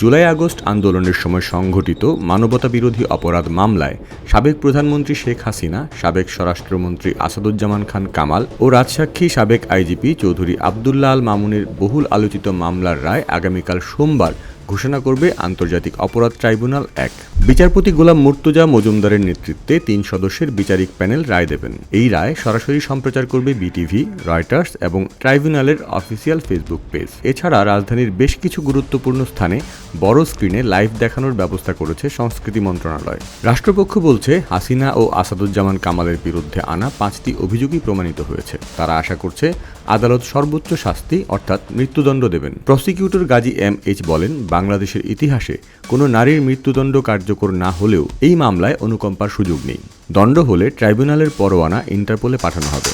July August আন্দোলনের সময় সংঘটিত মানবতাবিরোধী অপরাধ মামলায় সাবেক প্রধানমন্ত্রী শেখ হাসিনা, সাবেক স্বরাষ্ট্রমন্ত্রী আসাদুজ্জামান খান কামাল ও রাজসাক্ষী সাবেক আইজিপি চৌধুরী আবদুল্লাহ আল মামুনের বহুল আলোচিত মামলার রায় আগামীকাল সোমবার ঘোষণা করবে আন্তর্জাতিক অপরাধ ট্রাইব্যুনাল এক। বিচারপতি গোলাম মুর্তুজা মজুমদারের নেতৃত্বে তিন সদস্যের বিচারিক প্যানেল রায় দেবেন। এই রায় সরাসরি সম্প্রচার করবে বিটিভি, রয়টার্স এবং ট্রাইব্যুনালের অফিসিয়াল ফেসবুক পেজ। এছাড়া রাজধানীর বেশ কিছু গুরুত্বপূর্ণ স্থানে বড় স্ক্রিনে লাইভ দেখানোর ব্যবস্থা করেছে সংস্কৃতি মন্ত্রণালয়। রাষ্ট্রপক্ষ বলছে, হাসিনা ও আসাদুজ্জামান কামালের বিরুদ্ধে আনা পাঁচটি অভিযোগই প্রমাণিত হয়েছে। তারা আশা করছে আদালত সর্বোচ্চ শাস্তি, অর্থাৎ মৃত্যুদণ্ড দেবেন। প্রসিকিউটর গাজী এম এইচ বলেন, বাংলাদেশের ইতিহাসে কোনো নারীর মৃত্যুদণ্ড কার্যকর না হলেও এই মামলায় অনুকম্পার সুযোগ নেই। দণ্ড হলে ট্রাইব্যুনালের পরোয়ানা ইন্টারপোলে পাঠানো হবে।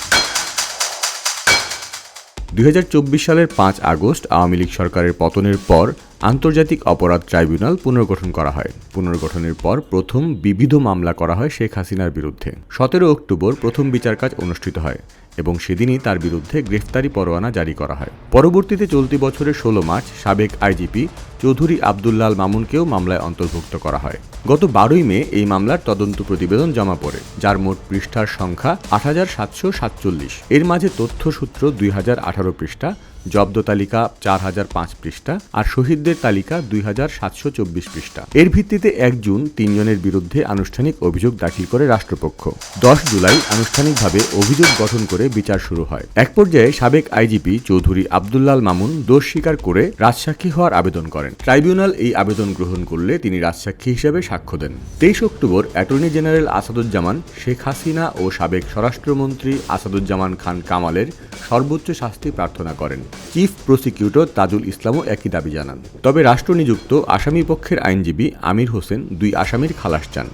দু হাজার চব্বিশ সালের পাঁচ আগস্ট আওয়ামী লীগ সরকারের পতনের পর আন্তর্জাতিক অপরাধ ট্রাইব্যুনাল পুনর্গঠন করা হয়। পুনর্গঠনের পর প্রথম বিবিধ মামলা করা হয় শেখ হাসিনার বিরুদ্ধে। সতেরো অক্টোবর প্রথম বিচার কাজ অনুষ্ঠিত হয় এবং সেদিনই তার বিরুদ্ধে গ্রেফতারি পরোয়ানা জারি করা হয়। পরবর্তীতে চলতি বছরের ষোলো মার্চ সাবেক আইজিপি চৌধুরী আবদুল্লাল মামুনকেও মামলায় অন্তর্ভুক্ত করা হয়। গত বারোই মে এই মামলার তদন্ত প্রতিবেদন জমা পড়ে, যার মোট পৃষ্ঠার সংখ্যা আট হাজার সাতশো সাতচল্লিশ। এর মাঝে তথ্যসূত্র দুই হাজার আঠারো পৃষ্ঠা, জব্দ তালিকা চার হাজার পাঁচ পৃষ্ঠা আর শহীদদের তালিকা দুই হাজার সাতশো চব্বিশ পৃষ্ঠা। এর ভিত্তিতে এক জুন তিনজনের বিরুদ্ধে আনুষ্ঠানিক অভিযোগ দাখিল করে রাষ্ট্রপক্ষ। দশ জুলাই আনুষ্ঠানিকভাবে অভিযোগ গঠন করে বিচার শুরু হয়। এক পর্যায়ে সাবেক আইজিপি চৌধুরী আবদুল্লাল মামুন দোষ স্বীকার করে রাজসাক্ষী হওয়ার আবেদন করেন। ট্রাইব্যুনাল এই আবেদন গ্রহণ করলে তিনি রাজসাক্ষী হিসেবে সাক্ষ্য দেন। তেইশ October attorney general Asaduzzaman, Sheikh Hasina ও সাবেক স্বরাষ্ট্রমন্ত্রী আসাদুজ্জামান খান কামালের সর্বোচ্চ শাস্তি প্রার্থনা করেন। চিফ প্রসিকিউটর তাজুল ইসলামও একই দাবি জানান। তবে রাষ্ট্রনিযুক্ত আসামি পক্ষের আইনজীবী আমির হোসেন দুই আসামির খালাস চান।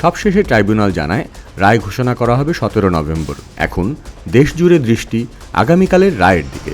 সবশেষে ট্রাইব্যুনাল জানায়, রায় ঘোষণা করা হবে সতেরো নভেম্বর। এখন দেশজুড়ে দৃষ্টি আগামীকালের রায়ের দিকে।